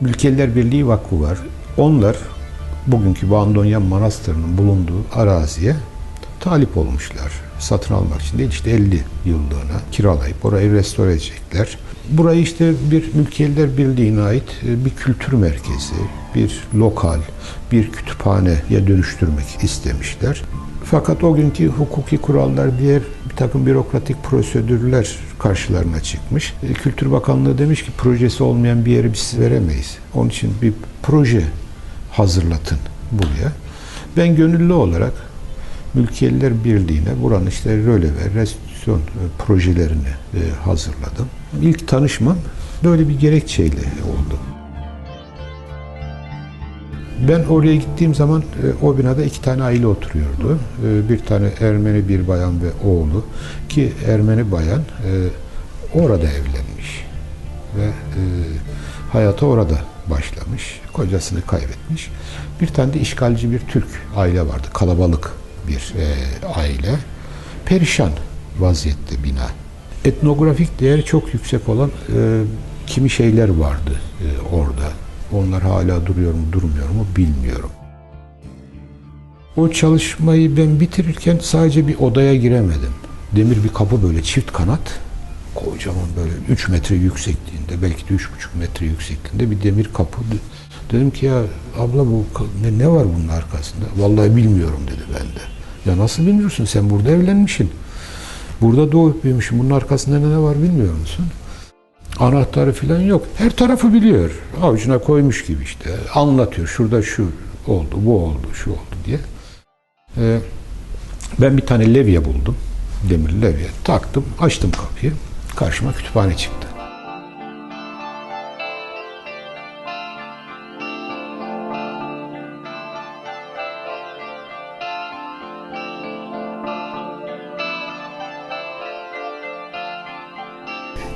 Mülkiyeler Birliği Vakfı var. Onlar bugünkü Bandonyan Manastırı'nın bulunduğu araziye talip olmuşlar. Satın almak için değil işte 50 yıllığına kiralayıp orayı restore edecekler. Burayı işte bir Mülkiyeler Birliği'ne ait e, bir kültür merkezi, bir lokal, bir kütüphaneye dönüştürmek istemişler. Fakat o günkü hukuki kurallar, diğer bir takım bürokratik prosedürler karşılarına çıkmış. E, Kültür Bakanlığı demiş ki projesi olmayan bir yeri biz veremeyiz. Onun için bir proje hazırlatın buraya. Ben gönüllü olarak Mülkiyeliler Birliği'ne buranın işte röle ve restitüsyon e, projelerini e, hazırladım. İlk tanışmam böyle bir gerekçeyle oldu. Ben oraya gittiğim zaman e, o binada iki tane aile oturuyordu. E, Bir tane Ermeni bir bayan ve oğlu ki Ermeni bayan e, orada evlenmiş ve e, hayata orada başlamış. Kocasını kaybetmiş. Bir tane de işgalci bir Türk aile vardı. Kalabalık bir aile. Perişan vaziyette bina. Etnografik değeri çok yüksek olan kimi şeyler vardı e, orada. Onlar hala duruyor mu durmuyor mu bilmiyorum. O çalışmayı ben bitirirken sadece bir odaya giremedim. Demir bir kapı böyle çift kanat. Kocaman böyle 3 metre yüksekliğinde belki de 3,5 metre yüksekliğinde bir demir kapı. Dedim ki ya abla bu ne, ne var bunun arkasında? Vallahi bilmiyorum dedi bende. Ya nasıl bilmiyorsun sen burada evlenmişsin. Burada doğup büyümüşsün. Bunun arkasında ne var bilmiyor musun? Anahtarı falan yok. Her tarafı biliyor. Avucuna koymuş gibi işte. Anlatıyor. Şurada şu oldu, bu oldu, şu oldu diye. Ee, ben bir tane levye buldum. Demir levye. Taktım, açtım kapıyı. Karşıma kütüphane çıktı.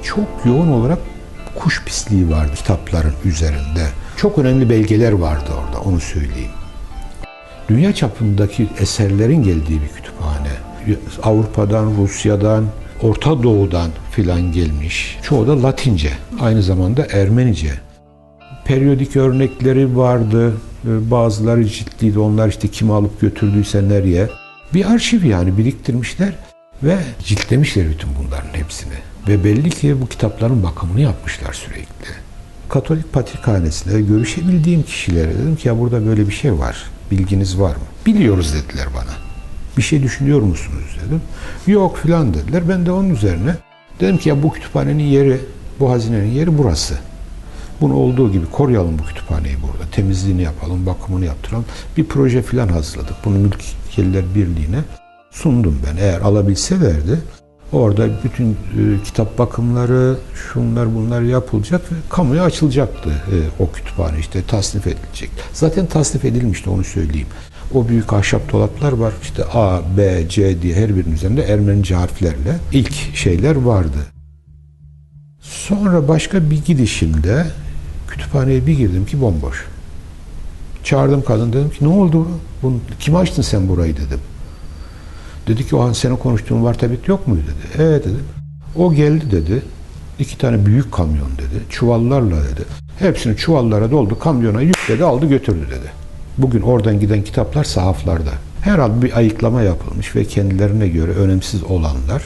Çok yoğun olarak kuş pisliği vardı kitapların üzerinde. Çok önemli belgeler vardı orada, onu söyleyeyim. Dünya çapındaki eserlerin geldiği bir kütüphane. Avrupa'dan, Rusya'dan, Orta Doğu'dan filan gelmiş. Çoğu da Latince, aynı zamanda Ermenice. Periyodik örnekleri vardı. Bazıları ciltliydi. Onlar işte kim alıp götürdüyse nereye. Bir arşiv yani biriktirmişler ve ciltlemişler bütün bunların hepsini. Ve belli ki bu kitapların bakımını yapmışlar sürekli. Katolik Patrikhanesi'nde görüşebildiğim kişilere dedim ki ya burada böyle bir şey var. Bilginiz var mı? Biliyoruz dediler bana. Bir şey düşünüyor musunuz dedim. Yok filan dediler. Ben de onun üzerine dedim ki ya bu kütüphanenin yeri, bu hazinenin yeri burası. Bunu olduğu gibi koruyalım bu kütüphaneyi burada. Temizliğini yapalım, bakımını yaptıralım. Bir proje filan hazırladık. Bunu Mülkiyeler Birliği'ne sundum ben. Eğer alabilselerdi Orada bütün e, kitap bakımları, şunlar bunlar yapılacak ve kamuya açılacaktı e, o kütüphane işte tasnif edilecek. Zaten tasnif edilmişti onu söyleyeyim. O büyük ahşap dolaplar var işte A, B, C diye her birinin üzerinde Ermenice harflerle ilk şeyler vardı. Sonra başka bir gidişimde kütüphaneye bir girdim ki bomboş. Çağırdım kadın dedim ki ne oldu? Bunu, kim açtın sen burayı dedim. Dedi ki o an senin konuştuğun vartabit yok muydu dedi. Evet dedim. O geldi dedi. İki tane büyük kamyon dedi. Çuvallarla dedi. Hepsini çuvallara doldu. Kamyona yükledi aldı götürdü dedi. Bugün oradan giden kitaplar sahaflarda. Herhalde bir ayıklama yapılmış ve kendilerine göre önemsiz olanlar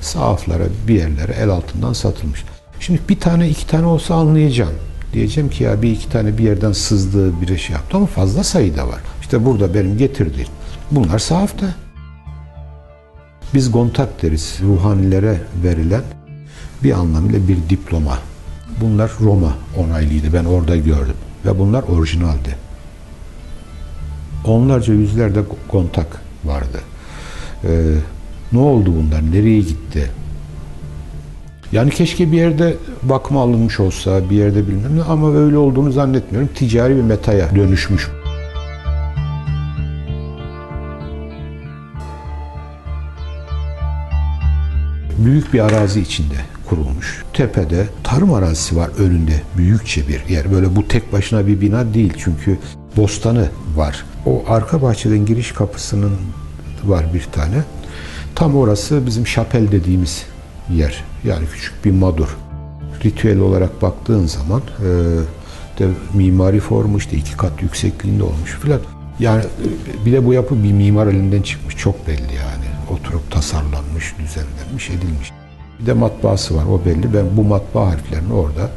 sahaflara bir yerlere el altından satılmış. Şimdi bir tane iki tane olsa anlayacağım. Diyeceğim ki ya bir iki tane bir yerden sızdığı bir şey yaptı ama fazla sayıda var. İşte burada benim getirdiğim bunlar sahafta. Biz gontak deriz. Ruhanilere verilen bir anlamıyla bir diploma. Bunlar Roma onaylıydı. Ben orada gördüm. Ve bunlar orijinaldi. Onlarca yüzlerde kontak vardı. Ee, ne oldu bunlar? Nereye gitti? Yani keşke bir yerde bakma alınmış olsa, bir yerde bilmem ne ama öyle olduğunu zannetmiyorum. Ticari bir metaya dönüşmüş. Büyük bir arazi içinde kurulmuş. Tepede tarım arazisi var önünde büyükçe bir yer. Böyle bu tek başına bir bina değil çünkü bostanı var. O arka bahçeden giriş kapısının var bir tane. Tam orası bizim şapel dediğimiz yer. Yani küçük bir madur. Ritüel olarak baktığın zaman İşte mimari formu işte iki kat yüksekliğinde olmuş filan. Yani e, bir de bu yapı bir mimar elinden çıkmış çok belli yani. Oturup tasarlanmış, düzenlenmiş, edilmiş. Bir de matbaası var o belli. Ben bu matbaa harflerini orada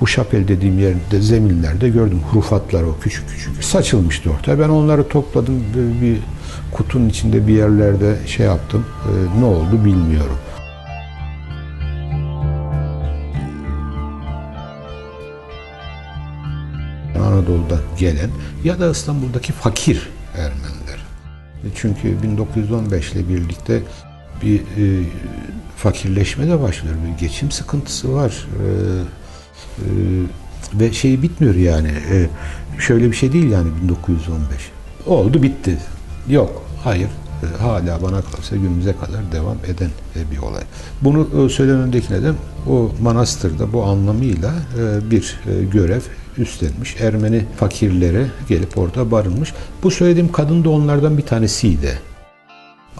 bu şapel dediğim yerde zeminlerde gördüm. Hurufatlar o küçük küçük saçılmıştı ortaya. Ben onları topladım bir, bir kutunun içinde bir yerlerde şey yaptım. Ee, ne oldu bilmiyorum. Anadolu'da gelen ya da İstanbul'daki fakir Ermeniler. Çünkü 1915 ile birlikte bir e, fakirleşme de başlıyor. Bir geçim sıkıntısı var. E, e, ve şey bitmiyor yani. E, şöyle bir şey değil yani 1915. Oldu bitti. Yok. Hayır. E, hala bana kalırsa günümüze kadar devam eden e, bir olay. Bunu e, söylememdeki neden o manastırda bu anlamıyla e, bir e, görev üstlenmiş. Ermeni fakirlere gelip orada barınmış. Bu söylediğim kadın da onlardan bir tanesiydi.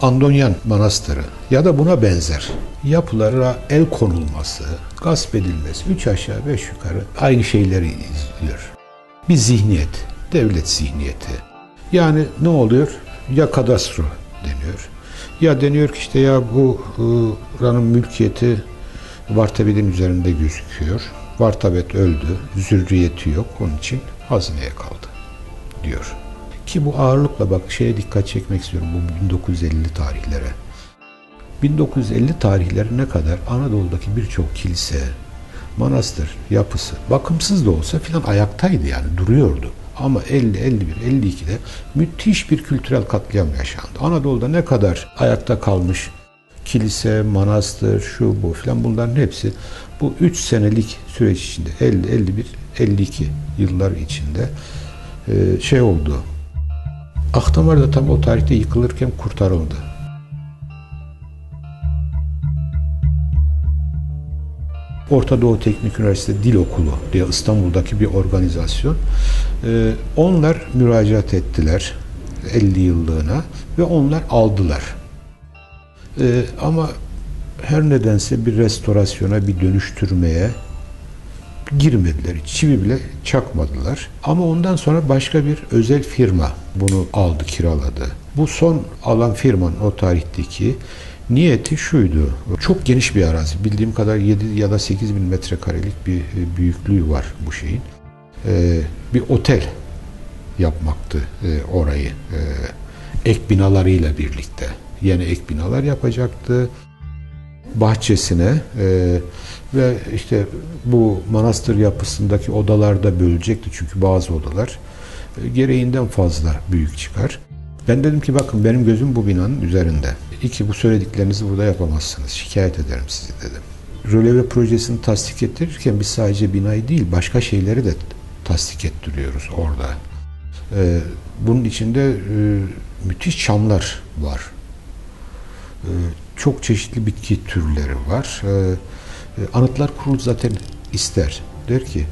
Andonyan Manastırı ya da buna benzer yapılara el konulması, gasp edilmesi, üç aşağı beş yukarı aynı şeyleri izliyor. Bir zihniyet, devlet zihniyeti. Yani ne oluyor? Ya kadastro deniyor. Ya deniyor ki işte ya bu buranın mülkiyeti Vartabet'in üzerinde gözüküyor. Vartabet öldü, zürriyeti yok, onun için hazineye kaldı diyor. Ki bu ağırlıkla bak şeye dikkat çekmek istiyorum bu 1950 tarihlere. 1950 tarihlerine kadar Anadolu'daki birçok kilise, manastır yapısı bakımsız da olsa filan ayaktaydı yani duruyordu. Ama 50, 51, 52'de müthiş bir kültürel katliam yaşandı. Anadolu'da ne kadar ayakta kalmış kilise, manastır, şu bu filan bunların hepsi bu 3 senelik süreç içinde 50, 51, 52 yıllar içinde şey oldu. Akdamar da tam o tarihte yıkılırken kurtarıldı. Orta Doğu Teknik Üniversitesi Dil Okulu diye İstanbul'daki bir organizasyon. Ee, onlar müracaat ettiler 50 yıllığına ve onlar aldılar. Ee, ama her nedense bir restorasyona, bir dönüştürmeye girmediler. Çivi bile çakmadılar. Ama ondan sonra başka bir özel firma bunu aldı, kiraladı. Bu son alan firmanın o tarihteki niyeti şuydu. Çok geniş bir arazi. Bildiğim kadar 7 ya da 8 bin metrekarelik bir büyüklüğü var bu şeyin. Ee, bir otel yapmaktı e, orayı. E, ek binalarıyla birlikte. Yeni ek binalar yapacaktı. Bahçesine e, ve işte bu manastır yapısındaki odalarda bölecekti çünkü bazı odalar e, gereğinden fazla büyük çıkar. Ben dedim ki bakın benim gözüm bu binanın üzerinde. İki bu söylediklerinizi burada yapamazsınız. Şikayet ederim sizi dedim. Röleve projesini tasdik ettirirken biz sadece binayı değil başka şeyleri de tasdik ettiriyoruz orada. Ee, bunun içinde e, müthiş çamlar var. Ee, çok çeşitli bitki türleri var. Ee, Anıtlar Kurulu zaten ister. Der ki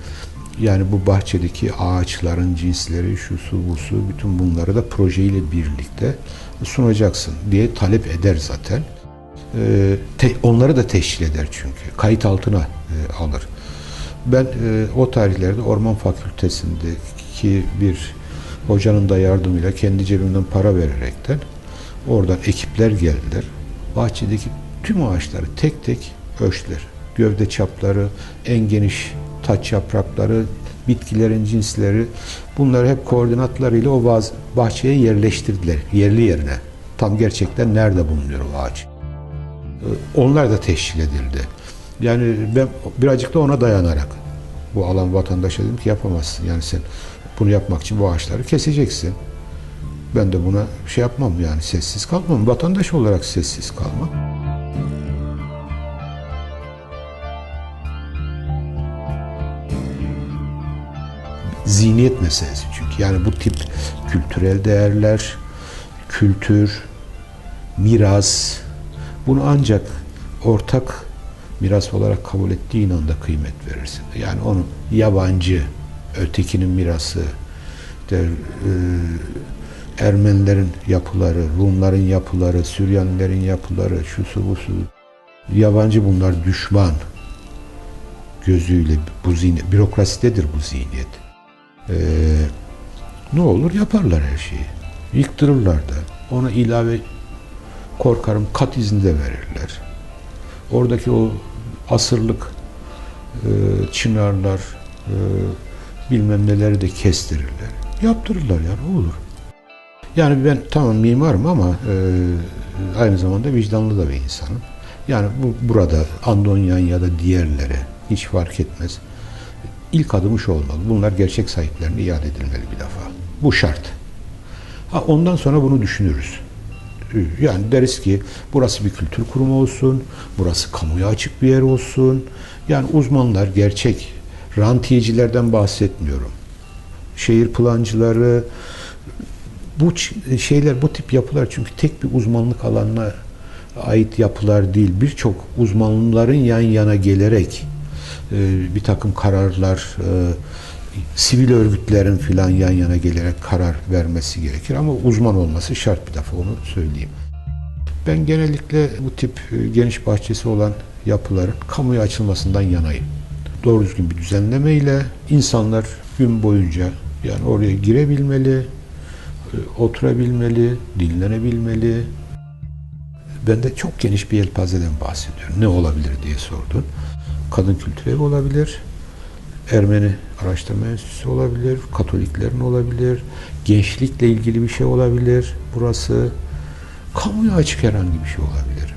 yani bu bahçedeki ağaçların cinsleri, şu su, bu su, bütün bunları da projeyle birlikte sunacaksın diye talep eder zaten. Ee, onları da teşkil eder çünkü. Kayıt altına e, alır. Ben e, o tarihlerde Orman Fakültesindeki bir hocanın da yardımıyla kendi cebimden para vererekten oradan ekipler geldiler. Bahçedeki tüm ağaçları tek tek ölçtüler gövde çapları, en geniş taç yaprakları, bitkilerin cinsleri bunları hep koordinatlarıyla o bahçeye yerleştirdiler yerli yerine. Tam gerçekten nerede bulunuyor o ağaç. Ee, onlar da teşkil edildi. Yani ben birazcık da ona dayanarak bu alan vatandaşa dedim ki yapamazsın. Yani sen bunu yapmak için bu ağaçları keseceksin. Ben de buna şey yapmam yani sessiz kalmam. Vatandaş olarak sessiz kalmam. zihniyet meselesi çünkü. Yani bu tip kültürel değerler, kültür, miras bunu ancak ortak miras olarak kabul ettiğin anda kıymet verirsin. Yani onu yabancı, ötekinin mirası, işte, e, Ermenilerin yapıları, Rumların yapıları, Süryanilerin yapıları, şu su bu su, yabancı bunlar düşman gözüyle bu zihniyet, bürokrasidedir bu zihniyet. Ee, ne olur yaparlar her şeyi. Yıktırırlar da. Ona ilave korkarım kat izni de verirler. Oradaki o asırlık e, çınarlar e, bilmem neleri de kestirirler. Yaptırırlar ya ne olur. Yani ben tamam mimarım ama e, aynı zamanda vicdanlı da bir insanım. Yani bu burada Andonyan ya da diğerlere hiç fark etmez. İlk adım şu olmalı. Bunlar gerçek sahiplerine iade edilmeli bir defa. Bu şart. Ha, ondan sonra bunu düşünürüz. Yani deriz ki burası bir kültür kurumu olsun, burası kamuya açık bir yer olsun. Yani uzmanlar gerçek, rantiyecilerden bahsetmiyorum. Şehir plancıları, bu şeyler, bu tip yapılar çünkü tek bir uzmanlık alanına ait yapılar değil. Birçok uzmanların yan yana gelerek e, bir takım kararlar, e, sivil örgütlerin filan yan yana gelerek karar vermesi gerekir. Ama uzman olması şart bir defa onu söyleyeyim. Ben genellikle bu tip e, geniş bahçesi olan yapıların kamuya açılmasından yanayım. Doğru düzgün bir düzenlemeyle insanlar gün boyunca yani oraya girebilmeli, oturabilmeli, dinlenebilmeli. Ben de çok geniş bir yelpazeden bahsediyorum. Ne olabilir diye sordun. Kadın kültür evi olabilir, Ermeni araştırma enstitüsü olabilir, Katoliklerin olabilir, gençlikle ilgili bir şey olabilir. Burası kamuya açık herhangi bir şey olabilir.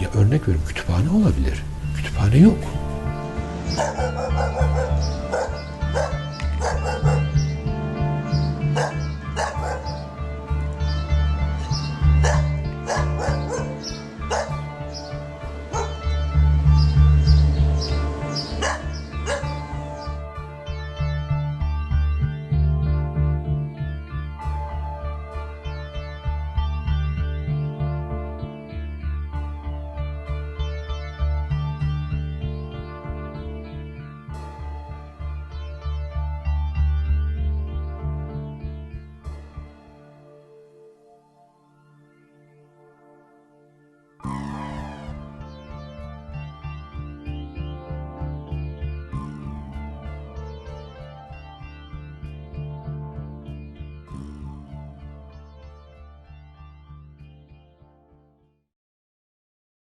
Ya örnek veriyorum kütüphane olabilir. Kütüphane yok.